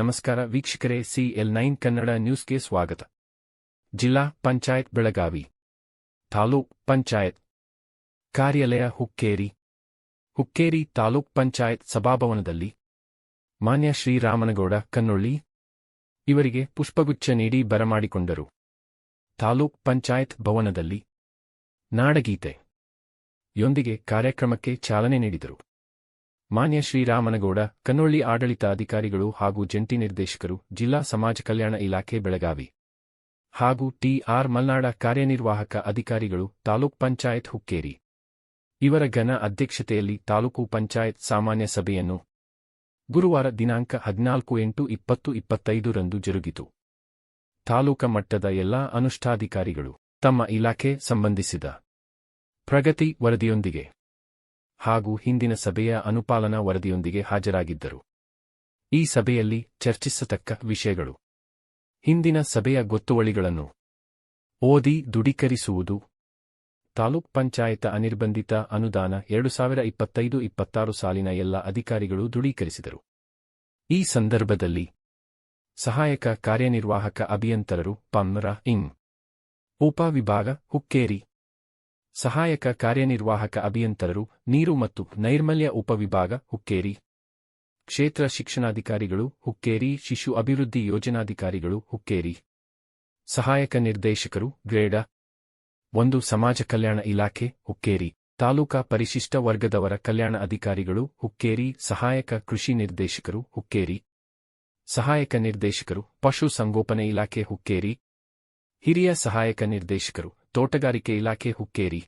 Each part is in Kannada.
ನಮಸ್ಕಾರ ವೀಕ್ಷಕರೇ ಸಿಎಲ್ ನೈನ್ ಕನ್ನಡ ನ್ಯೂಸ್ಗೆ ಸ್ವಾಗತ. ಜಿಲ್ಲಾ ಪಂಚಾಯತ್ ಬೆಳಗಾವಿ, ತಾಲೂಕ್ ಪಂಚಾಯತ್ ಕಾರ್ಯಾಲಯ ಹುಕ್ಕೇರಿ. ಹುಕ್ಕೇರಿ ತಾಲೂಕ್ ಪಂಚಾಯತ್ ಸಭಾಭವನದಲ್ಲಿ ಮಾನ್ಯ ಶ್ರೀರಾಮನಗೌಡ ಕನ್ನೊಳ್ಳಿ ಇವರಿಗೆ ಪುಷ್ಪಗುಚ್ಛ ನೀಡಿ ಬರಮಾಡಿಕೊಂಡರು. ತಾಲೂಕ್ ಪಂಚಾಯತ್ ಭವನದಲ್ಲಿ ನಾಡಗೀತೆ ಯೊಂದಿಗೆ ಕಾರ್ಯಕ್ರಮಕ್ಕೆ ಚಾಲನೆ ನೀಡಿದರು. ಮಾನ್ಯ ಶ್ರೀರಾಮನಗೌಡ, ಕನ್ನೊಳ್ಳಿ ಆಡಳಿತಾಧಿಕಾರಿಗಳು ಹಾಗೂ ಜಂಟಿ ನಿರ್ದೇಶಕರು, ಜಿಲ್ಲಾ ಸಮಾಜ ಕಲ್ಯಾಣ ಇಲಾಖೆ ಬೆಳಗಾವಿ ಹಾಗೂ ಟಿಆರ್ ಮಲ್ನಾಡ ಕಾರ್ಯನಿರ್ವಾಹಕ ಅಧಿಕಾರಿಗಳು, ತಾಲೂಕ್ ಪಂಚಾಯತ್ ಹುಕ್ಕೇರಿ. ಇವರ ಘನ ಅಧ್ಯಕ್ಷತೆಯಲ್ಲಿ ತಾಲೂಕು ಪಂಚಾಯತ್ ಸಾಮಾನ್ಯ ಸಭೆಯನ್ನು ಗುರುವಾರ ದಿನಾಂಕ ಹದಿನಾಲ್ಕು ಎಂಟು ಇಪ್ಪತ್ತು ಇಪ್ಪತ್ತೈದರಂದು ಜರುಗಿತು. ತಾಲೂಕ ಮಟ್ಟದ ಎಲ್ಲಾ ಅನುಷ್ಠಾಧಿಕಾರಿಗಳು ತಮ್ಮ ಇಲಾಖೆ ಸಂಬಂಧಿಸಿದ ಪ್ರಗತಿ ವರದಿಯೊಂದಿಗೆ ಹಾಗೂ ಹಿಂದಿನ ಸಭೆಯ ಅನುಪಾಲನಾ ವರದಿಯೊಂದಿಗೆ ಹಾಜರಾಗಿದ್ದರು. ಈ ಸಭೆಯಲ್ಲಿ ಚರ್ಚಿಸತಕ್ಕ ವಿಷಯಗಳು. ಹಿಂದಿನ ಸಭೆಯ ಗೊತ್ತುವಳಿಗಳನ್ನು ಓದಿ ದುಡಿಕರಿಸುವುದು ತಾಲೂಕ್ ಪಂಚಾಯತ ಅನಿರ್ಬಂಧಿತ ಅನುದಾನ ಎರಡು ಸಾವಿರ ಇಪ್ಪತ್ತೈದು ಇಪ್ಪತ್ತಾರು ಸಾಲಿನ ಎಲ್ಲ ಅಧಿಕಾರಿಗಳು ದೃಢೀಕರಿಸಿದರು. ಈ ಸಂದರ್ಭದಲ್ಲಿ ಸಹಾಯಕ ಕಾರ್ಯನಿರ್ವಾಹಕ ಅಭಿಯಂತರರು ಪಂರ ಇಂ. ಉಪವಿಭಾಗ ಹುಕ್ಕೇರಿ. ಸಹಾಯಕ ಕಾರ್ಯನಿರ್ವಾಹಕ ಅಭಿಯಂತರರು ನೀರು ಮತ್ತು ನೈರ್ಮಲ್ಯ ಉಪವಿಭಾಗ ಹುಕ್ಕೇರಿ. ಕ್ಷೇತ್ರ ಶಿಕ್ಷಣಾಧಿಕಾರಿಗಳು, ಹುಕ್ಕೇರಿ. ಶಿಶು ಅಭಿವೃದ್ಧಿ ಯೋಜನಾಧಿಕಾರಿಗಳು, ಹುಕ್ಕೇರಿ. ಸಹಾಯಕ ನಿರ್ದೇಶಕರು, ಗ್ರೇಡ. ಒಂದು ಸಮಾಜ ಕಲ್ಯಾಣ ಇಲಾಖೆ, ಹುಕ್ಕೇರಿ. ತಾಲೂಕಾ ಪರಿಶಿಷ್ಟ ವರ್ಗದವರ ಕಲ್ಯಾಣ ಅಧಿಕಾರಿಗಳು, ಹುಕ್ಕೇರಿ. ಸಹಾಯಕ ಕೃಷಿ ನಿರ್ದೇಶಕರು, ಹುಕ್ಕೇರಿ. ಸಹಾಯಕ ನಿರ್ದೇಶಕರು, ಪಶು ಸಂಗೋಪನೆ ಇಲಾಖೆ ಹುಕ್ಕೇರಿ. ಹಿರಿಯ ಸಹಾಯಕ ನಿರ್ದೇಶಕರು, ತೋಟಗಾರಿಕೆ ಇಲಾಖೆ ಹುಕ್ಕೇರಿ.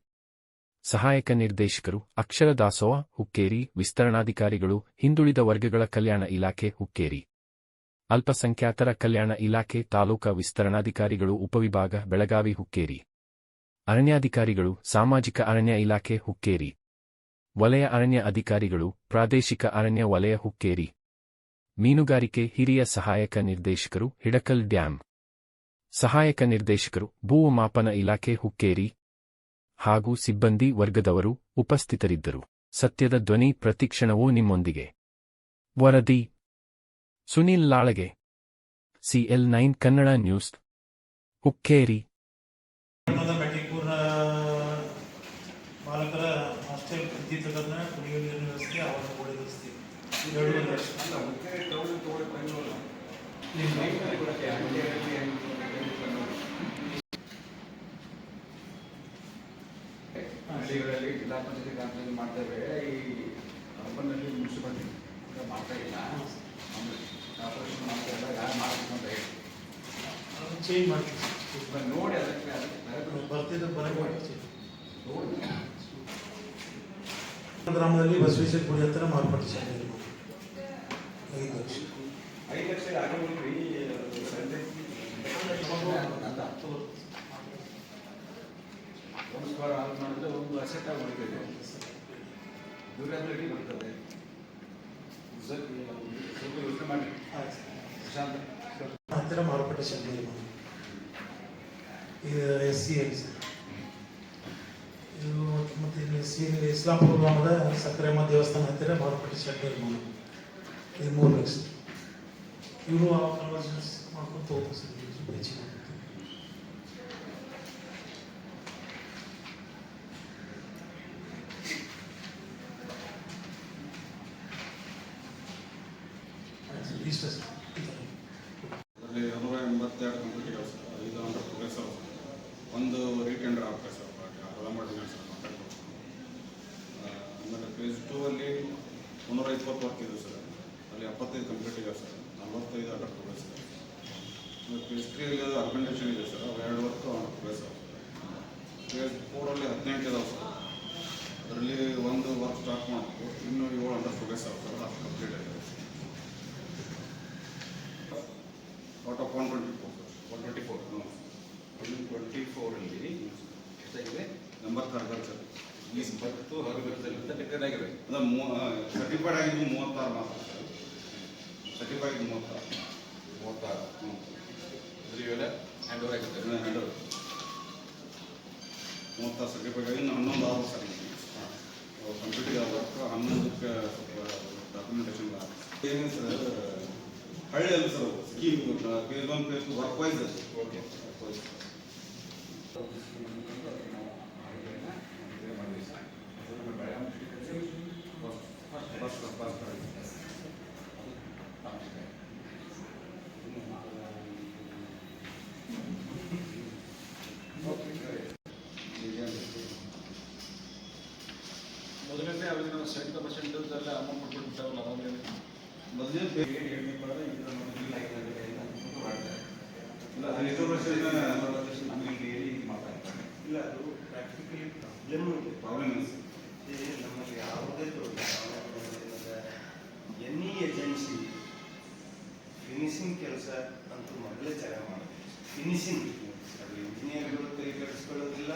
ಸಹಾಯಕ ನಿರ್ದೇಶಕರು ಅಕ್ಷರ ದಾಸೋಹ ಹುಕ್ಕೇರಿ, ವಿಸ್ತರಣಾಧಿಕಾರಿಗಳು, ಹಿಂದುಳಿದ ವರ್ಗಗಳ ಕಲ್ಯಾಣ ಇಲಾಖೆ ಹುಕ್ಕೇರಿ. ಅಲ್ಪಸಂಖ್ಯಾತರ ಕಲ್ಯಾಣ ಇಲಾಖೆ ತಾಲೂಕಾ ವಿಸ್ತರಣಾಧಿಕಾರಿಗಳು, ಉಪವಿಭಾಗ, ಬೆಳಗಾವಿ ಹುಕ್ಕೇರಿ. ಅರಣ್ಯಾಧಿಕಾರಿಗಳು, ಸಾಮಾಜಿಕ ಅರಣ್ಯ ಇಲಾಖೆ ಹುಕ್ಕೇರಿ. ವಲಯ ಅರಣ್ಯ ಅಧಿಕಾರಿಗಳು, ಪ್ರಾದೇಶಿಕ ಅರಣ್ಯ ವಲಯ ಹುಕ್ಕೇರಿ. ಮೀನುಗಾರಿಕೆ ಹಿರಿಯ ಸಹಾಯಕ ನಿರ್ದೇಶಕರು ಹಿಡಕಲ್ ಡ್ಯಾಂ. ಸಹಾಯಕ ನಿರ್ದೇಶಕರು ಭೂಮಾಪನ ಇಲಾಖೆ ಹುಕ್ಕೇರಿ ಹಾಗೂ ಸಿಬ್ಬಂದಿ ವರ್ಗದವರು ಉಪಸ್ಥಿತರಿದ್ದರು. ಸತ್ಯದ ಧ್ವನಿ ಪ್ರತಿಕ್ಷಣವೂ ನಿಮ್ಮೊಂದಿಗೆ. ವರದಿ, Sunil Lalage, CL nine Kannada news, Hukkeri. ಬಾಲಕರ ಹಾಸ್ಟೆಲ್ ಕುಡಿಯುವ ನೀರಿನ ವ್ಯವಸ್ಥೆ ಅವರ ಹಳ್ಳಿಗಳಲ್ಲಿ ಜಿಲ್ಲಾ ಪಂಚಾಯತಿ ಗ್ರಾಮ ಪಂಚಾಯತಿ ಮಾಡ್ತೇವೆ. ಈ ಅರ್ಬನ್ನಲ್ಲಿ ಮುನ್ಸಿಪಾಲಿಟಿ ಮಾಡ್ತಾ ಇಲ್ಲ. ಆಪರೇಷನ್ ಮಾಡ್ತಾ ಇಲ್ಲ. ಯಾರು ಮಾಡಬೇಕು ಅಂತ ಹೇಳಿ. ಚೇಂಜ್ ಮಾಡ್ತೀವಿ. ನೋಡಿ ಅದಕ್ಕೆ ಅದಕ್ಕೆ ಬೇರೆ ಬರ್ತಿದ್ದು ಬರಬೇಕು. ನೋಡಿ. ಗ್ರಾಮದಲ್ಲಿ ಬಸವೇಶ್ವರ ಗುಡಿ ಹತ್ರ ಮಾರ್ಪಾಟಿ ಶಾಲೆ. ಐದು ಲಕ್ಷ ಐದು ಲಕ್ಷ ಆಗಲ್ರಿ ಒಂದು ಸ್ಕ್ವೇರ್ ಆಲ್ ಮಾಡಿದ್ರೆ ಒಂದು ಅಸೆಟ್ ಆಗಿ ಯೋಚನೆ ಮಾಡಿ. ಪ್ರಶಾಂತ್ ಹತ್ತಿರ ಮಾರುಕಟ್ಟೆ ಶಾಲೆ ಇದೆ. ಎಸ್ ಸಿ ಎಲ್ ಇದು ಮತ್ತೆ ಇಲ್ಲಿ ಸಿ ಇಸ್ಲಾಂಪುರ ಗ್ರಾಮದ ಸಕ್ಕರೆಮ್ಮ ದೇವಸ್ಥಾನ ಹತ್ತಿರ ಮಾರುಕಟ್ಟೆ ಶಾಲೆ ನಿರ್ಮಾಣ ಇದು ಮೂರು ಲಕ್ಷ ಇವರು ಆ ಕನ್ವರ್ಷನ್ಸ್ ಮಾಡ್ಕೊಂಡು ಹೋಗ್ತಾರೆ ಸರ್ ಇದು ಹೆಚ್ಚಿಗೆ ಆಯ್ತು ಸರ್, ಇಷ್ಟೇ ಸರ್ ಈ ಥರ. ಅದರಲ್ಲಿ ನೂರ ಎಂಬತ್ತೆರಡು ಕಂಪ್ಯೂಟರ್ ಇದಾವೆ ಸರ್ ಐದು ಅಂಡರ್ ಪ್ರೋಗ್ರೆಸ್ ಅವ ಸರ್ ಒಂದು ರೀಟೆಂಡರ್ ಆಗ್ತದೆ ಸರ್ ಅರ್ಧ ಮಾಡಿದ್ದೀನಿ ಸರ್ ಮಾತಾಡ್ಬೋದು ಆಮೇಲೆ ಫೇಸ್ ಟೂ ಅಲ್ಲಿ ಮುನ್ನೂರ ಇಪ್ಪತ್ತು ವರ್ಕ್ ಇದೆ ಸರ್ ಅಲ್ಲಿ ಎಪ್ಪತ್ತೈದು ಕಂಪ್ಯೂಟರ್ ಇದಾವೆ ಸರ್ ನಲವತ್ತೈದು ಅಂಡರ್ ಪ್ರೋಗ್ರೆಸ್ ಇದೆ ಆಮೇಲೆ ಫೇಸ್ ತ್ರೀಯಲ್ಲಿ ಅದು ಅರ್ಗನೈಸೇಷನ್ ಇದೆ ಸರ್ ಅವು ಎರಡು ವರ್ಕ್ ಅಂಡರ್ ಪ್ರೋಗ್ರೆಸ್ ಅವ ಫೇಸ್ ಫೋರಲ್ಲಿ ಹದಿನೆಂಟು ಇದಾವೆ ಸರ್ ಅದರಲ್ಲಿ ಒಂದು ವರ್ಕ್ ಸ್ಟಾರ್ಟ್ ಮಾಡಬೇಕು. ಇನ್ನೂ ಏಳು ಅಂಡರ್ ಪ್ರೋಗ್ರೆಸ್ ಆಗ್ತದೆ ಸರ್ ಅದು ಕಂಪ್ಲೀಟ್ ಆಗಿದೆ out of one twenty four one twenty four one twenty ಫೋರಲ್ಲಿ ಎಷ್ಟಾಗಿದೆ ಎಂಬತ್ತಾರು ಸರ್ ಈ ಇಪ್ಪತ್ತು ಹರಗದಲ್ಲಿ ಡಿಕ್ಲೇರ್ ಆಗಿದೆ ಅದು ಮೂ ಸರ್ಟಿಫೈಡ್ ಆಗಿದ್ದು ಮೂವತ್ತಾರು ಮಾತ್ರ. ಸರ್ ಸರ್ಟಿಫೈಡ್ ಮೂವತ್ತಾರು. ಮೂವತ್ತಾರು ಸರ್ಟಿಫೈಡ್ ಇನ್ನು ಹನ್ನೊಂದು ಆರು ಸರ್ ಕಂಪ್ಯೂಟರ್ ವರ್ಕ್ ಹನ್ನೊಂದಕ್ಕೆ ಸ್ವಲ್ಪ ಡಾಕ್ಯುಮೆಂಟೇಷನ್ ಏನೇನು ಸರ್ ಹಳ್ಳಿಯಲ್ಲಿ sir scheme phase one phase work wise okay work wise ಮೊದಲನೇ ಅವ್ರಿಗೆ ನಾವು ಸೆವೆಂಟಿ ಪರ್ಸೆಂಟ್ ಎಲ್ಲ ಅಮೌಂಟ್ ಕೊಟ್ಬಿಟ್ಟಿರ್ತಾವಲ್ಲ ಅವಾಗಲೇ ಮೊದಲೇ ಇಲ್ಲ ಮಾಡ್ತಾರೆ ಇಲ್ಲ ಅದು ಪ್ರಾಕ್ಟಿಕಲಿ ಪ್ರಾಬ್ಲಮ್ ಇದೆ ಪ್ರಾಬ್ಲಮ್ ಇದೆ ಈ ನಮ್ಮಲ್ಲಿ ಯಾವುದೇ ಎನಿ ಏಜೆನ್ಸಿ ಫಿನಿಶಿಂಗ್ ಕೆಲಸ ಅಂತೂ ಮೊದಲೇ ಚೆನ್ನಾಗಿ ಮಾಡೋದು ಫಿನಿಶಿಂಗ್ ಅದು ಇಂಜಿನಿಯರ್ಗಳು ಕೈ ಕೆಡಿಸ್ಕೊಳ್ಳೋದಿಲ್ಲ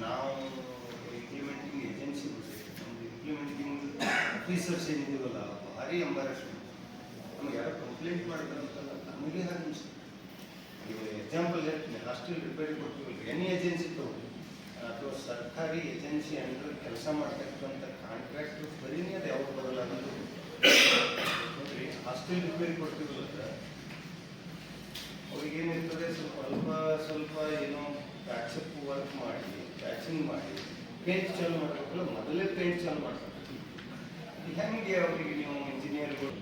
ನಾವು ಇಂಪ್ಲಿಮೆಂಟಿಂಗ್ ಏಜೆನ್ಸಿ ನಮ್ದು ಇಂಪ್ಲಿಮೆಂಟಿಂಗ್ ಆಫೀಸರ್ಸ್ ಏನಿದೀವಲ್ಲ ಭಾರಿ ಎಂಬಾರಸ್ಮೆಂಟ್ ನಮಗೆ ಯಾರೋ ಕಂಪ್ಲೇಂಟ್ ಮಾಡ್ತಾರಂತಲ್ಲ ನಮಗೆ ಹಾಗೆ ಈಗ ಎಕ್ಸಾಂಪಲ್ ಹೇಳ್ತೀನಿ ಹಾಸ್ಟೆಲ್ ರಿಪೇರಿ ಕೊಡ್ತೀವಲ್ಲ ಎನಿ ಏಜೆನ್ಸಿ ತಗೊಳ್ಳಿ. ಅಥವಾ ಸರ್ಕಾರಿ ಏಜೆನ್ಸಿ ಅಂಡರ್ ಕೆಲಸ ಮಾಡ್ತಕ್ಕಂಥ ಕಾಂಟ್ರಾಕ್ಟ್ ಬರೀನೇ ಅದು ಯಾವಾಗ ಬರಲಾಗದು ನೋಡ್ರಿ ಹಾಸ್ಟೆಲ್ ರಿಪೇರಿ ಕೊಡ್ತೀವಲ್ಲ ಸರ್ ಅವ್ರಿಗೇನಿರ್ತದೆ ಸ್ವಲ್ಪ ಅಲ್ಪ ಸ್ವಲ್ಪ ಏನೋ ಪ್ಯಾಕ್ಸಪ್ ವರ್ಕ್ ಮಾಡಿ ಪ್ಯಾಚಿಂಗ್ ಮಾಡಿ ಪೇಂಟ್ ಚಾಲು ಮಾಡಬೇಕಲ್ಲ, ಮೊದಲೇ ಪೇಂಟ್ ಚಾಲು ಮಾಡ್ತಾರೆ. ಹೆಂಗೆ ಅವರಿಗೆ ನೀವು ಇಂಜಿನಿಯರ್ಗಳು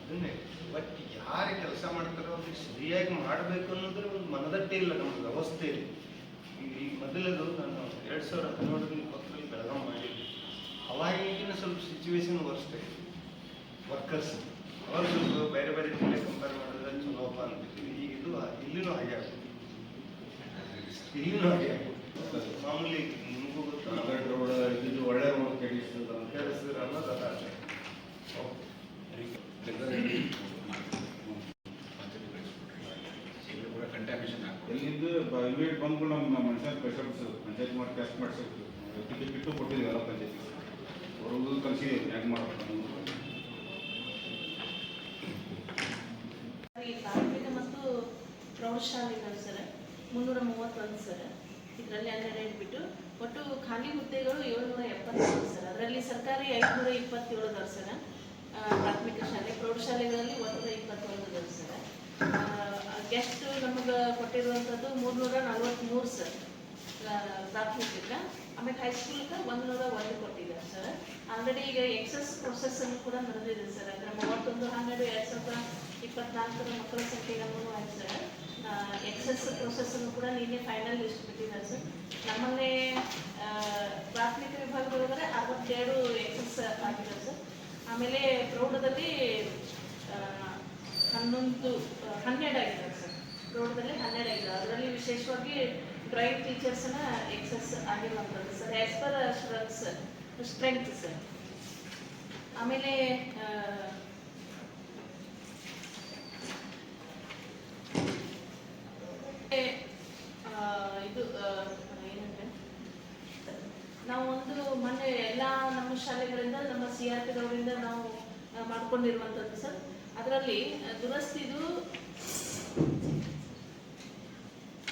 ಅದನ್ನೇ. ಬಟ್ ಯಾರು ಕೆಲಸ ಮಾಡ್ತಾರೋ ಅವ್ರಿಗೆ ಸರಿಯಾಗಿ ಮಾಡಬೇಕು ಅನ್ನೋದ್ರ ಒಂದು ಮನದಟ್ಟೆ ಇಲ್ಲ ನಮ್ಮ ವ್ಯವಸ್ಥೆಯಲ್ಲಿ ಈಗ ಈಗ ಮೊದಲದು ನಾನು ಎರಡು ಸಾವಿರದ ಹದಿನೇಳರಲ್ಲಿ ಇಪ್ಪತ್ತರಲ್ಲಿ ಬೆಳಗಾವ್ ಮಾಡಿದ್ದೆ. ಅವಾಗಿನ ಸ್ವಲ್ಪ ಸಿಚುವೇಶನ್ ವರ್ಸ್ಟ್ ವರ್ಕರ್ಸ್ ಅವರು ಬೇರೆ ಬೇರೆ ಜಿಲ್ಲೆ ಕಂಪೇರ್ ಮಾಡಿದ್ರೆ ಚಲೋಪ್ಪ ಅಂತಿದ್ವಿ ಈಗ ಇದು, ಇಲ್ಲಿನೂ ಹಾಗೆ ಆಗ್ಬೋದು ಇಲ್ಲಿನೂ ಹಾಗೆ ಆಗುತ್ತೆ ಮಾಮೂಲಿ ನಿಮಗೂ ರೋಡ್ ಇದು ಒಳ್ಳೆ ರೋಡ್ ಇನ್ವೈಟ್ ಬಂದ್ಕೊಂಡು ನಮ್ಮ ಮನುಷ್ಯ ಪೇಷಂಟ್ಸ್ ಪಂಚಾಯತ್ ಮಾಡಿ ಟೆಸ್ಟ್ ಮಾಡಿಸಿರ್ತೀವಿ ಟಿಕೆಟ್ ಬಿಟ್ಟು ಕೊಟ್ಟಿದ್ದೀವಿ ಎಲ್ಲ ಪಂಚಾಯತಿ ಅವ್ರಿಗೂ ಕಲಿಸಿದ್ದೀವಿ ಹೆಂಗೆ ಮತ್ತು ಪ್ರೌಢಶಾಲೆಗಳು ಸರ್, ಮುನ್ನೂರ ಮೂವತ್ತೊಂದು ಸರ್. ಇದರಲ್ಲಿ ಹನ್ನೆರಡು ಇಟ್ಬಿಟ್ಟು ಒಟ್ಟು ಖಾಲಿ ಹುದ್ದೆಗಳು ಏಳ್ನೂರ ಎಪ್ಪತ್ತೇಳು ಸರ್. ಅದರಲ್ಲಿ ಸರ್ಕಾರಿ ಐದುನೂರ ಇಪ್ಪತ್ತೇಳು ಆ, ಪ್ರಾಥಮಿಕ ಶಾಲೆ ಪ್ರೌಢಶಾಲೆಗಳಲ್ಲಿ ಒಂದೂರ ಇಪ್ಪತ್ತೊಂದು ಸರ್. ಗೆಸ್ಟ್ ನಮಗೆ ಕೊಟ್ಟಿರುವಂಥದ್ದು ಮೂರ್ನೂರ ನಲ್ವತ್ತ್ಮೂರು ಸರ್. ಪ್ರಾಥಮಿಕ. ಆಮೇಲೆ ಹೈಸ್ಕೂಲ್ಗೆ ಒಂದು ನೂರ ಒಂದು ಕೊಟ್ಟಿದ್ದಾರೆ ಸರ್. ಆಲ್ರೆಡಿ ಈಗ ಎಕ್ಸಸ್ ಪ್ರೊಸೆಸ್ ಅನ್ನು ಕೂಡ ನಡೆದಿದೆ ಸರ್. ಅಂದ್ರೆ ಮೂವತ್ತೊಂದು ಹನ್ನೆರಡು ಎರಡು ಸಾವಿರದ ಇಪ್ಪತ್ನಾಲ್ಕರ ಮಕ್ಕಳ ಸಂಖ್ಯೆ ಗಮನವೂ ಆಯ್ತು ಸರ್. ಎಕ್ಸಸ್ ಪ್ರೊಸೆಸ್ ಅನ್ನು ಕೂಡ ನಿನ್ನೆ ಫೈನಲ್ ಲಿಸ್ಟ್ ಬಿಟ್ಟಿದ್ದಾರೆ ಸರ್. ನಮ್ಮನ್ನೇ ಪ್ರಾಥಮಿಕ ವಿಭಾಗದೊಳಗಡೆ ಅರವತ್ತೆರಡು ಎಕ್ಸಸ್ ಆಗಿದೆ ಸರ್. ಆಮೇಲೆ ಪ್ರೌಢದಲ್ಲಿ ಹನ್ನೊಂದು ಹನ್ನೆರಡು ಆಗಿದೆ ಸರ್. ಪ್ರೌಢದಲ್ಲಿ ಹನ್ನೆರಡು ಆಗಿದೆ. ಅದರಲ್ಲಿ ವಿಶೇಷವಾಗಿ ಡ್ರಾಯಿಂಗ್ ಟೀಚರ್ಸ್ನ ಎಕ್ಸಸ್ ಆಗಿರುವಂಥದ್ದು sir as per strength sir. ಆಮೇಲೆ ಇದು ನಾವು ಒಂದು ಮೊನ್ನೆ ಎಲ್ಲ ನಮ್ಮ ಶಾಲೆಗಳಿಂದ, ನಮ್ಮ ಸಿ ಆರ್ ಪಿಗಳಿಂದ ನಾವು ಮಾಡ್ಕೊಂಡಿರುವಂಥದ್ದು ಸರ್. ಅದರಲ್ಲಿ ದುರಸ್ತಿದು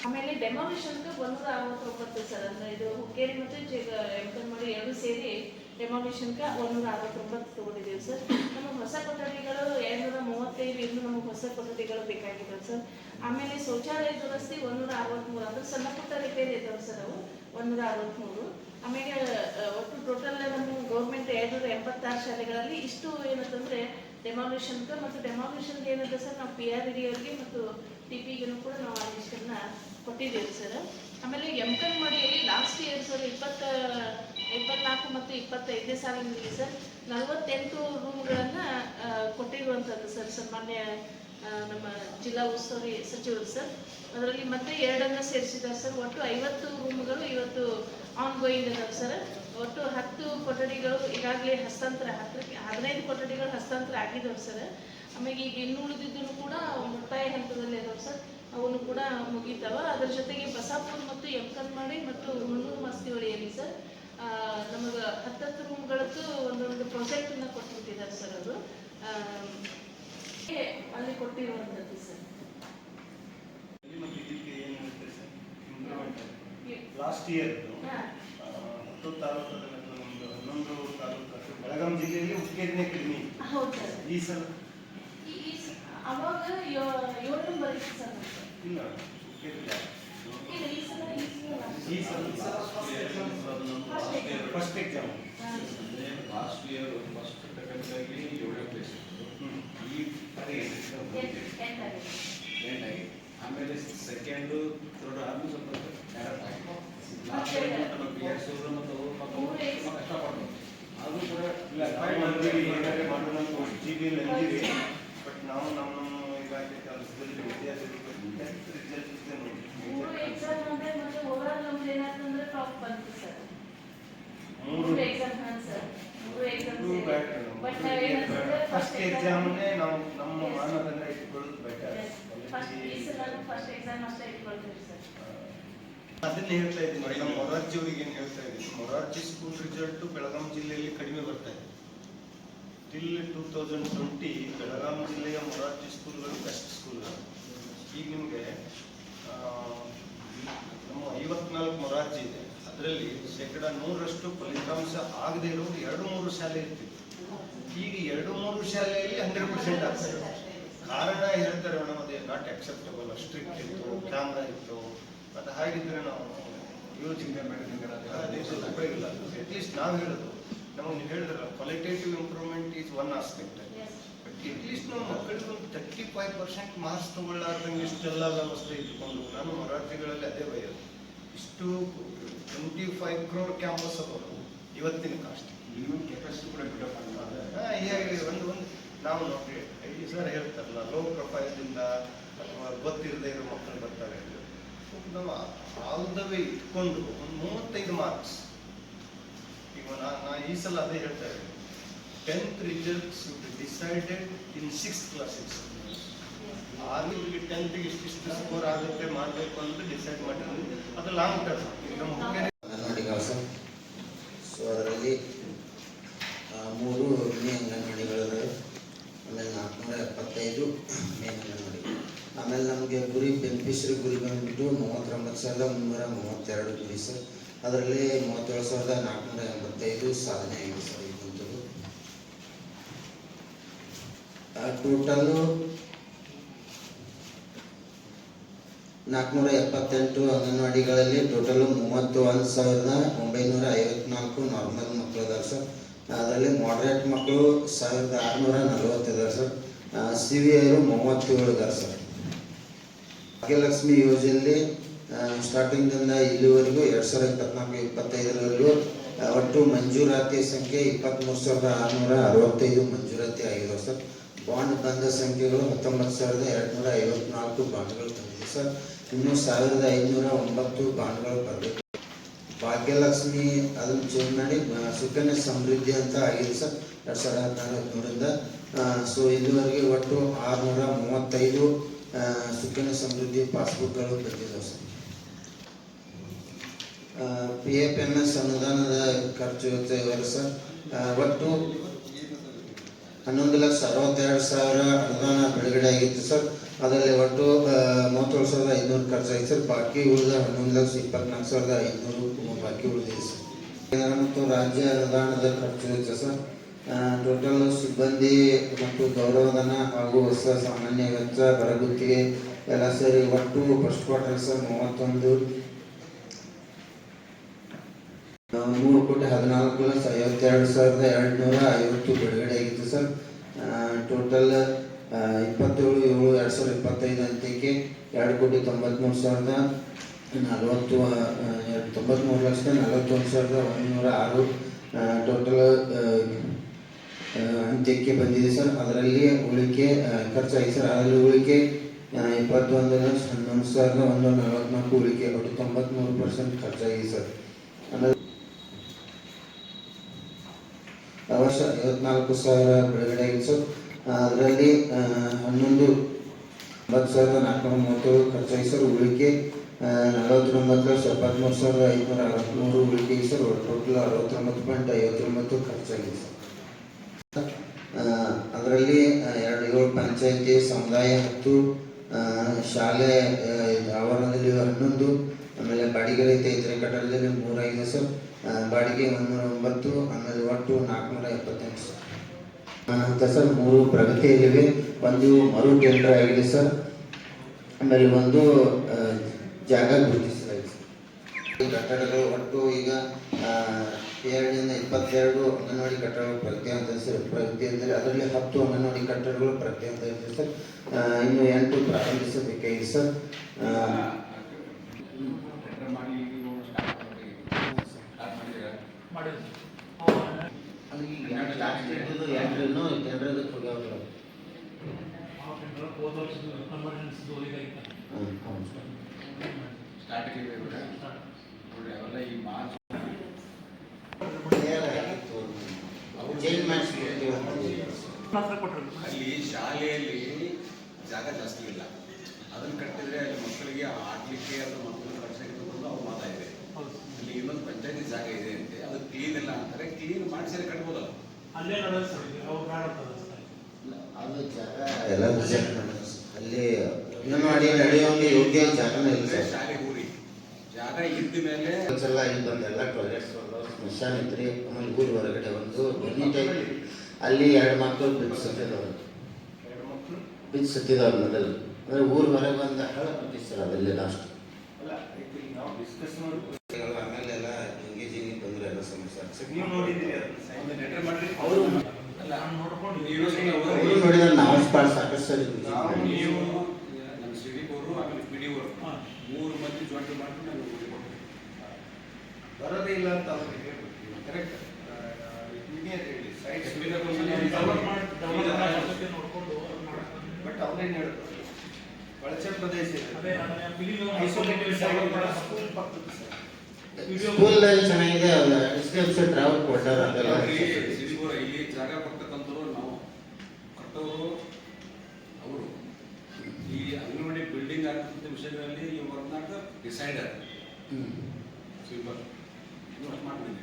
ಆಮೇಲೆ ಡೆಮಾಲಿಷನ್ಗೆ ಒಂದೂರ ಅರವತ್ತೊಂಬತ್ತು ಸರ್. ಅಂದ್ರೆ ಇದು ಹುಕ್ಕೇರಿ ಮತ್ತು ಮಾಡಿ ಎರಡು ಸೇರಿ ಡೆಮಾಲಿಷನ್ಗೆ ಒಂದೂರ ಅರವತ್ತೊಂಬತ್ತು ತಗೊಂಡಿದ್ದೀವಿ ಸರ್. ನಮಗೆ ಹೊಸ ಕೊಠಡಿಗಳು ಎರಡುನೂರ ಮೂವತ್ತೈದು ಇನ್ನು ನಮಗೆ ಹೊಸ ಕೊಠಡಿಗಳು ಬೇಕಾಗಿದ್ದಾವೆ ಸರ್. ಆಮೇಲೆ ಶೌಚಾಲಯ ದುರಸ್ತಿ ಒಂದೂರ ಅರವತ್ತ್ಮೂರು ಅಂದ್ರೆ ಸಣ್ಣ ಪುಟ್ಟ ರಿಪೇರಿ ಇದ್ದಾವೆ ಸರ್ ಅವು. ಒಂದೂರ ಅರವತ್ತ್ಮೂರು ಆಮೇಲೆ ಒಟ್ಟು ಟೋಟಲ್ ನಮ್ಮ ಗೌರ್ಮೆಂಟ್ ಎರಡು ನೂರ ಎಂಬತ್ತಾರು ಶಾಲೆಗಳಲ್ಲಿ ಇಷ್ಟು ಏನಂತಂದ್ರೆ ಡೆಮಾಲಿಷನ್ಗೆ ಮತ್ತು ಡೆಮಾಲಿಷನ್ಗೆ ಏನಂತ ಸರ್ ನಾವು ಪಿ ಆರ್ ಅವರಿಗೆ ಮತ್ತು ಟಿ ಪಿಗೂ ಕೂಡ ನಾವು ಆದೇಶನ ಕೊಟ್ಟಿದ್ದೇವೆ ಸರ್. ಆಮೇಲೆ ಎಂ ಕಮ್ ಮಾಡಿ ಲಾಸ್ಟ್ ಇಯರ್ ಸರ್ ಇಪ್ಪತ್ತ ಇಪ್ಪತ್ನಾಲ್ಕು ಮತ್ತು ಇಪ್ಪತ್ತೈದನೇ ಸಾಲಿನಲ್ಲಿ ಸರ್, ನಲವತ್ತೆಂಟು ರೂಮ್ಗಳನ್ನು ಕೊಟ್ಟಿರುವಂಥದ್ದು ಸರ್, ಸನ್ಮಾನ್ಯ ನಮ್ಮ ಜಿಲ್ಲಾ ಉಸ್ತುವಾರಿ ಸಚಿವರು ಸರ್. ಅದರಲ್ಲಿ ಮತ್ತೆ ಎರಡನ್ನು ಸೇರಿಸಿದ್ದಾರೆ ಸರ್. ಒಟ್ಟು ಐವತ್ತು ರೂಮ್ಗಳು ಇವತ್ತು ಆನ್ ಗೋಯಿಂಗ್ ಇದಾವೆ ಸರ್. ಒಟ್ಟು ಹತ್ತು ಕೊಠಡಿಗಳು ಈಗಾಗಲೇ ಹಸ್ತಾಂತರ, ಹತ್ತಕ್ಕೆ ಹದಿನೈದು ಕೊಠಡಿಗಳು ಹಸ್ತಾಂತರ ಆಗಿದ್ದಾವೆ ಸರ್. ಆಮೇಲೆ ಈಗ ಇನ್ನು ಕೂಡ ಮುಕ್ತಾಯ ಹಂತದಲ್ಲಿ ಇದಾವೆ ಸರ್. ಅವನು ಕೂಡ ಮುಗಿತಾವ. ಅದರ ಜೊತೆಗೆ ಬಸಾಪುರ್ ಮತ್ತು ಎಂಕನ್ಮಾಡಿ ಮತ್ತು ಹುಣ್ಣೂರು ಮಸ್ತಿವಳಿಯಲ್ಲಿ ಸರ್. ನಮಗೆ ಹತ್ತತ್ತು ರೂಮ್ಗಳದ್ದು ಒಂದೊಂದು ಪ್ರಾಜೆಕ್ಟನ್ನು ಕೊಟ್ಬಿಟ್ಟಿದ್ದಾರೆ ಸರ್ ಅದು ಅಲ್ಲಿ ಕೊಟ್ಟಿರುವಂಥದ್ದು ಸರ್ ಲಾಸ್ಟ್ ಇಯರ್ ಹಾ. ಹತ್ತು ತಾಲೂಕಲ್ಲಿ ಅಥವಾ ನಮ್ಮದು ಹನ್ನೊಂದು ತಾಲೂಕು ಬೆಳಗಾಂ ಜಿಲ್ಲೆಯಲ್ಲಿ ಕಡಿಮೆ ಹೌದು ಸರ್ ಈ ಸಲ? ಅವಾಗ ಏಳು ನಂಬರ್ ಇಲ್ಲ. ಇಲ್ಲ ಈ ಸಲ ಫಸ್ಟ್ ಎಕ್ಸಾಮ್ ಹಾ. ಲಾಸ್ಟ್ ಇಯರ್ ಫಸ್ಟ್ ಟೆಕ್ನಿಕಾಗಿ ಏಳನೇ ಪ್ಲೇಸ್ ಈ ಎಂಟ್-. ಎಂಟಾಗಿ ಆಮೇಲೆ ಸೆಕೆಂಡು ಥರ್ಡ್ ಆದ್ಮೇಲೆ ಸ್ವಲ್ಪ ಡ್ಯಾರಕ್ಟ್ ಆಗಿ ಲಾಸ್ಟ್ ಮತ್ತೆ ತುಂಬ ಆದರೂ ಕೂಡ ಇಲ್ಲ ಏನಾದ್ರೆ ಮಾಡೋಣ ಅಂತೀವಿ ಬಟ್ ನಾವು ನಮ್ಮ ಇಲಾಖೆ ಕೆಲಸದಲ್ಲಿ ವಿದ್ಯಾರ್ಥಿಗಳು ರಿಸಲ್ಟ್ ಇದೆ ನೋಡಿ ಮೂರು ಎಕ್ಸಾಮ್ ಅಂದ್ರೆ ಮತ್ತೆ ಓವರಾಲ್ ನಮ್ದು ಏನಾಯ್ತಂದ್ರೆ ಟಾಪ್ ಬಂತು ಸರ್ ಮೂರು ಮೂರು ಎಕ್ಸಾಮ್ ಹಾಂ ಸರ್ ಮೂರು ಎಕ್ಸಾಮ್ ಮೂರು better. ಬಟ್ ನಾವೇನಂತಂದ್ರೆ ಫಸ್ಟ್ ಎಕ್ಸಾಮ್ನೇ ನಾವು ನಮ್ಮ ಮಾನದಂಡ ಇಟ್ಕೊಳ್ಳೋದು ಬೆಟರ್ ಅದನ್ನ ಹೇಳ್ತಾ ಇದ್ದೀನಿ ನಮ್ಮ ಮೊರಾರ್ಜಿ ಅವರಿಗೆ ಏನು ಹೇಳ್ತಾ ಇದ್ದೀನಿ. ಮೊರಾರ್ಜಿ ಸ್ಕೂಲ್ ರಿಸಲ್ಟ್ ಬೆಳಗಾಂ ಜಿಲ್ಲೆಯಲ್ಲಿ ಕಡಿಮೆ ಬರ್ತಾ ಇದೆ. Till two thousand twenty Belgaum ಜಿಲ್ಲೆಯ ಮೊರಾರ್ಜಿ ಸ್ಕೂಲ್ಗಳು ಬೆಸ್ಟ್ ಸ್ಕೂಲ್ಗಳು ಈಗ ನಿಮಗೆ ನಮ್ಮ ಐವತ್ನಾಲ್ಕು ಮೊರಾರ್ಜಿ ಇದೆ. ಅದರಲ್ಲಿ ಶೇಕಡ ನೂರರಷ್ಟು ಫಲಿತಾಂಶ ಆಗದೇ ಇರೋ ಎರಡು ಮೂರು ಶಾಲೆ ಇರ್ತಿತ್ತು ಈಗ ಎರಡು ಮೂರು ಶಾಲೆಯಲ್ಲಿ ಹಂಡ್ರೆಡ್ ಪರ್ಸೆಂಟ್ ಆಗ್ತದೆ. ಕಾರಣ ಹೇಳ್ತಾರೆ ಮೇಡಮ್ ಅದೇ ನಾಟ್ ಅಕ್ಸೆಪ್ಟಬಲ್ ಸ್ಟ್ರಿಕ್ಟ್ ಇತ್ತು ಕ್ಯಾಮ್ರಾ ಇತ್ತು. ಮತ್ತು ಹಾಗಿದ್ರೆ ನಾವು ಯೋಚನೆ ಮಾಡಿದ್ರೆ ಉಪಯೋಗ ಇಲ್ಲ. ಅಟ್ಲೀಸ್ಟ್ ನಾವು ಹೇಳೋದು. ನಮಗೆ ನೀವು ಹೇಳಿದ್ರಲ್ಲ qualitative improvement is one aspect but at least ನಾವು ಮಕ್ಕಳಿಗೆ ಒಂದು ತರ್ಟಿ ಫೈವ್ ಪರ್ಸೆಂಟ್ ಮಾರ್ಕ್ಸ್ ತಗೊಳ್ಳಾರ್ದಂಗೆ ಇಷ್ಟೆಲ್ಲ ವ್ಯವಸ್ಥೆ ಇಟ್ಕೊಂಡು ನಾನು ಮರಾಠಿಗಳಲ್ಲಿ ಅದೇ ಬೈಯೋದು ಇಷ್ಟು ಟ್ವೆಂಟಿ ಫೈವ್ ಕ್ರೋರ್ ಕ್ಯಾಂಪಸ್ ಅವರು ಇವತ್ತಿನ ಕಾಸ್ಟ್ ಮಿನಿಮಮ್ ಕೆಪಾಸಿಟಿ ಕೂಡ ಬಿಡಪ್ಪ ಹೀಗಾಗಿ ಒಂದು ಒಂದು, ನಾವು ನೋಡಿ ಈ ಸರ್ ಹೇಳ್ತಾರಲ್ಲ ಲೋ ಪ್ರೊಫೈಲ್ದಿಂದ ಅಥವಾ ಗೊತ್ತಿರದೇ ಇರೋ ಮಕ್ಕಳು ಬರ್ತಾರೆ ನಾವು ಆಲ್ ದ ಇಟ್ಕೊಂಡು ಒಂದು ಮೂವತ್ತೈದು ಮಾರ್ಕ್ಸ್ ಈಗ ನಾ ನಾ ಈ ಸಲ ಅದೇ ಹೇಳ್ತಾ ಇದ್ದೀನಿ tenth results decided in six classes ಆರ್ಮಿಗೆ ಟೆಂತ್ಗೆ ಇಷ್ಟಿಷ್ಟು ಸ್ಕೋರ್ ಆಗುತ್ತೆ, ಮಾಡಬೇಕು ಅಂತ ಡಿಸೈಡ್ ಮಾಡಿದ್ವಿ ಅದು ಲಾಂಗ್ ಟರ್ಮ್ ಈಗ ನಮ್ಮ ಹುಡುಗರಿಗೆ ಅಂಗನವಾಡಿ ಕೆಲಸ ಸೊ ಅದರಲ್ಲಿ ಆ, ಮೂರು ಮೇ ಅಂಗನವಾಡಿಗಳಿದಾವೆ ಆಮೇಲೆ ನಾಲ್ಕುನೂರ ಎಪ್ಪತ್ತೈದು ಮೇ ಅಂಗನವಾಡಿ ಆಮೇಲೆ ನಮಗೆ ಗುರಿ ಬೆನಿಫಿಷರಿ ಗುರಿ ಬಂದುಬಿಟ್ಟು ಮೂವತ್ತೊಂಬತ್ತು ಸಾವಿರದ ಮುನ್ನೂರ ಮೂವತ್ತೆರಡು ಗುರಿ ಸರ್. ಅದರಲ್ಲಿ ಮೂವತ್ತೇಳು ಸಾವಿರದ ನಾಲ್ಕುನೂರ ಎಂಬತ್ತೈದು, ಸಾಧನೆ ಆಗಿದೆ ಸರ್ ಇದಂಥದ್ದು ಟೋಟಲ್ಲು ನಾಲ್ಕುನೂರ ಎಪ್ಪತ್ತೆಂಟು ಅಂಗನವಾಡಿಗಳಲ್ಲಿ ಟೋಟಲು ಮೂವತ್ತು ಒಂದು ಸಾವಿರದ ಒಂಬೈನೂರ ಐವತ್ನಾಲ್ಕು ನಾರ್ಮಲ್ ಮಕ್ಕಳು ಇದಾರೆ ಸರ್. ಅದರಲ್ಲಿ ಮಾಡ್ರೇಟ್ ಮಕ್ಕಳು ಸಾವಿರದ ಆರುನೂರ ನಲವತ್ತಿದ್ದಾರೆ ಸರ್. ಸಿವಿಯರು ಮೂವತ್ತೇಳು ಇದ್ದಾರೆ ಸರ್. ಭಾಗ್ಯಲಕ್ಷ್ಮಿ ಯೋಜನೆಯಲ್ಲಿ ಸ್ಟಾರ್ಟಿಂಗಿಂದ ಇಲ್ಲಿವರೆಗೂ ಎರಡು ಸಾವಿರದ ಇಪ್ಪತ್ನಾಲ್ಕು ಇಪ್ಪತ್ತೈದರವರೆಗೂ ಒಟ್ಟು ಮಂಜೂರಾತಿ ಸಂಖ್ಯೆ ಇಪ್ಪತ್ತ್ಮೂರು ಸಾವಿರದ ಆರುನೂರ ಅರವತ್ತೈದು ಮಂಜೂರಾತಿ ಆಗಿದೆ ಸರ್. ಬಾಂಡ್ ಬಂದ ಸಂಖ್ಯೆಗಳು ಹತ್ತೊಂಬತ್ತು ಸಾವಿರದ ಎರಡುನೂರ ಐವತ್ನಾಲ್ಕು ಬಾಂಡ್ಗಳು ಬಂದಿದೆ ಸರ್. ಇನ್ನೂ ಸಾವಿರದ ಐನೂರ ಒಂಬತ್ತು ಬಾಂಡ್ಗಳು ಬರಬೇಕು ಭಾಗ್ಯಲಕ್ಷ್ಮಿ ಅದನ್ನು ಚೇಂಜ್ ಮಾಡಿ ಸುಕನ್ಯಾ ಸಮೃದ್ಧಿ ಅಂತ ಆಗಿದೆ ಸರ್, ಎರಡು ಸಾವಿರದ ಹದಿನಾರು, ಹದಿಮೂರರಿಂದ. ಸೊ ಇಲ್ಲಿವರೆಗೆ ಒಟ್ಟು ಆರುನೂರ ಮೂವತ್ತೈದು ಸುಕನ್ಯಾ ಸಮೃದ್ಧಿ ಪಾಸ್ಬುಕ್ಗಳು ಬಂದಿದ್ದಾವೆ sir P F M S ಅನುದಾನದ ಖರ್ಚು ಇವರು ಸರ್ ಒಟ್ಟು ಹನ್ನೊಂದು ಲಕ್ಷ ಅರವತ್ತೆರಡು ಸಾವಿರ ಅನುದಾನ ಬಿಡುಗಡೆ ಆಗಿತ್ತು ಸರ್ ಅದರಲ್ಲಿ ಒಟ್ಟು ಮೂವತ್ತೇಳು ಸಾವಿರದ ಐನೂರು ಖರ್ಚಾಗಿತ್ತು ಸರ್ ಬಾಕಿ ಉಳಿದ ಹನ್ನೊಂದು ಲಕ್ಷ ಇಪ್ಪತ್ನಾಲ್ಕು ಸಾವಿರದ ಐನೂರು ಬಾಕಿ ಉಳಿದಿದೆ ಸರ್ ಕೇಂದ್ರ ಮತ್ತು ರಾಜ್ಯ ಅನುದಾನದ ಖರ್ಚು ವೆಚ್ಚ ಸರ್ ಟೋಟಲ್ ಸಿಬ್ಬಂದಿ ಮತ್ತು ಗೌರವಧನ ಹಾಗೂ ಹೊಸ ಸಾಮಾನ್ಯ ವೆಚ್ಚ, ಬರಗುತ್ತಿಗೆ ಎಲ್ಲ ಸೇರಿ ಒಟ್ಟು ಫಸ್ಟ್ ಕ್ವಾರ್ಟರ್ ಸರ್ ಮೂವತ್ತೊಂದು. ಮೂರು ಕೋಟಿ ಹದಿನಾಲ್ಕು ಲಕ್ಷ ಐವತ್ತೆರಡು ಸಾವಿರದ ಎರಡುನೂರ ಐವತ್ತು ಬಿಡುಗಡೆ ಆಗಿತ್ತು ಸರ್. ಟೋಟಲ್ ಇಪ್ಪತ್ತೇಳು ಏಳು ಎರಡು ಸಾವಿರದ ಇಪ್ಪತ್ತೈದು ಅಂತ್ಯಕ್ಕೆ ಎರಡು ಕೋಟಿ ತೊಂಬತ್ತ್ಮೂರು ಸಾವಿರದ ನಲವತ್ತು ತೊಂಬತ್ತ್ಮೂರು ಲಕ್ಷದ ನಲವತ್ತೊಂದು ಸಾವಿರದ ಒಂಬೈನೂರ ಆರು. ಟೋಟಲ್ ಅಂತ್ಯಕ್ಕೆ ಬಂದಿದೆ ಸರ್. ಅದರಲ್ಲಿ ಉಳಿಕೆ ಖರ್ಚಾಗಿದೆ ಸರ್. ಅದರಲ್ಲಿ ಉಳಿಕೆ ಇಪ್ಪತ್ತೊಂದನೇ ಹನ್ನೊಂದು ಸಾವಿರದ ಒಂದೂರ ನಲವತ್ತ್ನಾಲ್ಕು ಉಳಿಕೆ, ಒಟ್ಟು ತೊಂಬತ್ತ್ಮೂರು ಪರ್ಸೆಂಟ್ ಖರ್ಚಾಗಿದೆ ಸರ್. ವರ್ಷ ಐವತ್ನಾಲ್ಕು ಸಾವಿರ ಬಿಡುಗಡೆ ಆಗಿದೆ ಸರ್. ಅದರಲ್ಲಿ ಹನ್ನೊಂದು, ಒಂಬತ್ತು ಸಾವಿರದ ನಾಲ್ಕುನೂರ ಮೂವತ್ತೇಳು ಖರ್ಚಾಗಿ ಸರ್. ಉಳಿಕೆ ನಲವತ್ತೊಂಬತ್ತು ಲಕ್ಷ ಎಪ್ಪತ್ತ್ಮೂರು ಸಾವಿರದ ಐದುನೂರ ಅರವತ್ತ್ಮೂರು ಉಳಿಕೆ ಸರ್. ಟೋಟಲ್ ಅರವತ್ತೊಂಬತ್ತು ಪಾಯಿಂಟ್ ಐವತ್ತೊಂಬತ್ತು ಖರ್ಚಾಗಿದೆ ಸರ್. ಅದರಲ್ಲಿ ಎರಡು ಏಳು ಪಂಚಾಯತಿ, ಸಮುದಾಯ ಹತ್ತು ಶಾಲೆ ಆವರಣದಲ್ಲಿ ಹನ್ನೊಂದು, ಆಮೇಲೆ ಬಾಡಿಗೆ ರೈತ ಇತರೆ ಕಟ್ಟಡದಲ್ಲಿ ಮೂರೈದು, ಸರ್. ಬಾಡಿಗೆ ಒಂದೂರ ಒಂಬತ್ತು, ಆಮೇಲೆ ಒಟ್ಟು ನಾಲ್ಕುನೂರ ಎಪ್ಪತ್ತೆಂಟು ಸರ್. ಅಂತ ಸರ್, ಮೂರು ಪ್ರಗತಿಯಲ್ಲಿವೆ. ಒಂದು ಮರು ಕೇಂದ್ರ ಆಗಿದೆ, ಸರ್. ಆಮೇಲೆ ಒಂದು ಜಾಗ ಗುರುತಿಸಲಾಗಿದೆ ಕಟ್ಟಡಗಳು ಒಟ್ಟು ಈಗ ಎರಡರಿಂದ ಇಪ್ಪತ್ತೆರಡು ಅಂಗನವಾಡಿ ಕಟ್ಟಡಗಳು ಪ್ರಗತಿ ಅಂತ ಸರ್ ಪ್ರಗತಿ ಅಂದರೆ ಅದರಲ್ಲಿ ಹತ್ತು ಅಂಗನವಾಡಿ ಕಟ್ಟಡಗಳು ಪ್ರಗತಿ ಅಂತ ಇದೆ ಸರ್ ಇನ್ನು ಎಂಟು ಪ್ರಾರಂಭಿಸಬೇಕಾಗಿದೆ ಸರ್? ಆ, ಟೆಂಡರ್ ಮಾಡಿ ನೀವು ಸ್ಟಾರ್ಟ್ ಈ ಸ್ಟಾರ್ಟ್ ಮಾಡಿದ್ರೆ ಮಾಡಿದ್ರು ಅದು ಈಗ ಲಾಸ್ಟ್ ಇದ್ದದ್ದು ಎಂಟರನ್ನು ಟೆಂಡರ್ಗೆ ಹೋಗ್ಯಾವಲ್ಲ ಹೋದ ವರ್ಷದ ಕನ್ವರ್ಜೆನ್ಸ್ ಈಗ ಹ್ಮ್, ಹೌದು ಸರ್. ಸ್ಟಾರ್ಟಿಂಗ್ ಇದೆ ನೋಡಿ ಅವೆಲ್ಲ ಈ ಮಾರ್ಚ್ ಅಲ್ಲಿ ಶಾಲೆಯಲ್ಲಿ ಜಾಗ ಜಾಸ್ತಿ ಇಲ್ಲ. ಅದನ್ನು ಕಟ್ಟಿದ್ರೆ ಅಲ್ಲಿ ಮಕ್ಕಳಿಗೆ ಆಡ್ಲಿಕ್ಕೆ ಅಥವಾ ಮಕ್ಕಳು ಕಳ್ಸಕ್ಕೆ ತಗೊಂಡು ಅವ್ರು ಮಾತಾ ಇದೆ ಅಲ್ಲಿ ಇನ್ನೊಂದು ಪಂಚಾಯತಿ ಜಾಗ ಇದೆ ಅಂತೆ. ಅದು ಕ್ಲೀನ್ ಇಲ್ಲ ಅಂತಾರೆ. ಕ್ಲೀನ್ ಮಾಡಿಸಿದ್ರೆ ಕಟ್ಬೋದಲ್ಲ. ಅಲ್ಲೇ ಅದು ಜಾಗ ಎಲ್ಲ. ಅಲ್ಲಿ ಅಂಗನವಾಡಿ ನಡೆಯುವಂಗೆ ಯೋಗ್ಯ ಜಾಗನೇ ಇಲ್ಲ. ಶಾಲೆ ಊರಿ. ಜಾಗ ಇದ್ದ ಮೇಲೆ ಒಂದ್ಸಲ ಇಲ್ಲಿ ಬಂದೆಲ್ಲ ಟಾಯ್ಲೆಟ್ಸ್ ಇದ್ರಿ ಆಮೇಲೆ ಊರು ಹೊರಗಡೆ ಒಂದು ಎನಿ ಟೈಮ್ ಅಲ್ಲಿ ಎರಡು ಮಕ್ಕಳು ಬಿದ್ದು ಸತ್ತಿದವ್ರು. ಬಿದ್ದು ಸತ್ತಿದವ್ರು ಮೊದಲು. ಅಂದ್ರೆ ಊರು ಹೊರಗೆ ಬಂದ ಹಳ ಸರ್ ಅದರಲ್ಲಿ ಲಾಸ್ಟ್ ಆಮೇಲೆ ಎಲ್ಲ ಎಂಗೇಜಿಂಗ್ ಬಂದ್ರೆ ಎಲ್ಲ ಸಮಸ್ಯೆ ಅವರು ನೀವು ನೋಡಿದ್ರೆ ಸಾಕಷ್ಟು ಸರಿ ನಾವು ನಮ್ಮ ಸಿಡಿ ಅವರು ಆಮೇಲೆ ಬಿಡಿ ಅವರು ಮೂರು ಮಂದಿ ಜಾಯಿಂಟ್ ಮಾಡಿ ಬರೋದೇ ಇಲ್ಲ ಅಂತ ಅವ್ರಿಗೆ ಕರೆಕ್ಟ್ ಹೇಳಿ. ಸೈಟ್ ಬಟ್ ಅವ್ರೇನು ಹೇಳಿದ್ರು ಬಳಚೆ ಪ್ರದೇಶ ಇದೆ. ಐಸೋಲೇಟೆಡ್ ಸ್ಕೂಲ್ ಪಕ್ಕದ ಸರ್ ಚೆನ್ನಾಗಿದೆ ಟ್ರಾವೆಲ್ ಕೊಟ್ಟಾರ ಅದೆಲ್ಲ ಇಲ್ಲಿ ಜಾಗ ಕೊಡ್ತಕ್ಕಂಥವ್ರು ನಾವು. ಕೊಟ್ಟವರು ಅವರು. ಈ ಅಂಗನವಾಡಿ ಬಿಲ್ಡಿಂಗ್ ಆಗ್ತಕ್ಕಂಥ ವಿಷಯಗಳಲ್ಲಿ ಈ ವರ್ನಾಟ ಡಿಸೈಡರ್ ಹ್ಮ್. ಅಷ್ಟು ಮಾಡ್ತೀನಿ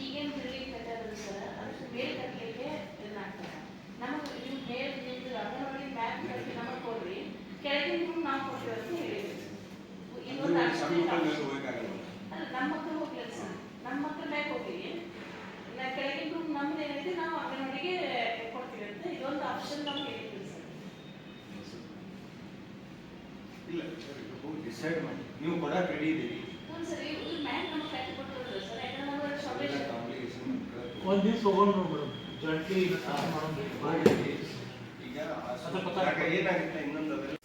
ಈಗೇನು ಬಿಲ್ಡಿಂಗ್ ಕಟ್ಟೋದು ಸರ್ ಅದಕ್ಕೆ ಮೇಲೆ ಕಟ್ಟಲಿಕ್ಕೆ ಇದನ್ನ ಹಾಕ್ತಾರೆ. ನಮಗೆ ನೀವು ಮೇಲೆ ನಿಮ್ದು ಅಂಗನವಾಡಿ ಮ್ಯಾಪ್ ಕಟ್ಟಿ ನಮಗೆ ಕೊಡ್ರಿ ಕೆಳಗಿನ ರೂಮ್ ನಾವು ಕೊಡ್ತೀವಿ ಅಂತ ಹೇಳಿದ್ವಿ ಇನ್ನೊಂದು ಅಲ್ಲ ನಮ್ಮ ಮಕ್ಕಳು ಹೋಗ್ಲಿಲ್ಲ ಸರ್. ನಮ್ಮ ಮಕ್ಕಳ ಮ್ಯಾಗ ಹೋಗಿ ನಾ ಕೆಳಗಿನ ರೂಮ್ ನಮ್ದು ಏನೈತೆ ನಾವು ಅಂಗನವಾಡಿಗೆ ಕೊಡ್ತೀವಿ ಅಂತ ಇದೊಂದು ಆಪ್ಷನ್ ನಮ್ಗೆ ಹೇಳಿದ್ವಿ ಸರ್. ಇಲ್ಲ ಡಿಸೈಡ್ ಮಾಡಿ. ನೀವು ಕೊಡಕ್ಕೆ ರೆಡಿ ಇದ್ದೀರಿ. ಹ್ಞೂ ಸರ್ ಈ ಮ್ಯಾಗ್ ನಮಗೆ ಕಟ್ಟಿ ಕೊಟ್ಟಿರೋದು ಸರ್ ಯಾಕಂದ್ರೆ ನಾವು ಶಾಪೇಜ್ ಒಂದು ದಿವಸ ಹೋಗೋಣ ಮೇಡಮ್ ಜಾಯಿಂಟ್ಲಿ ಮಾಡೋದು ಈಗ ಆ ಜಾಗ ಏನಾಗುತ್ತೆ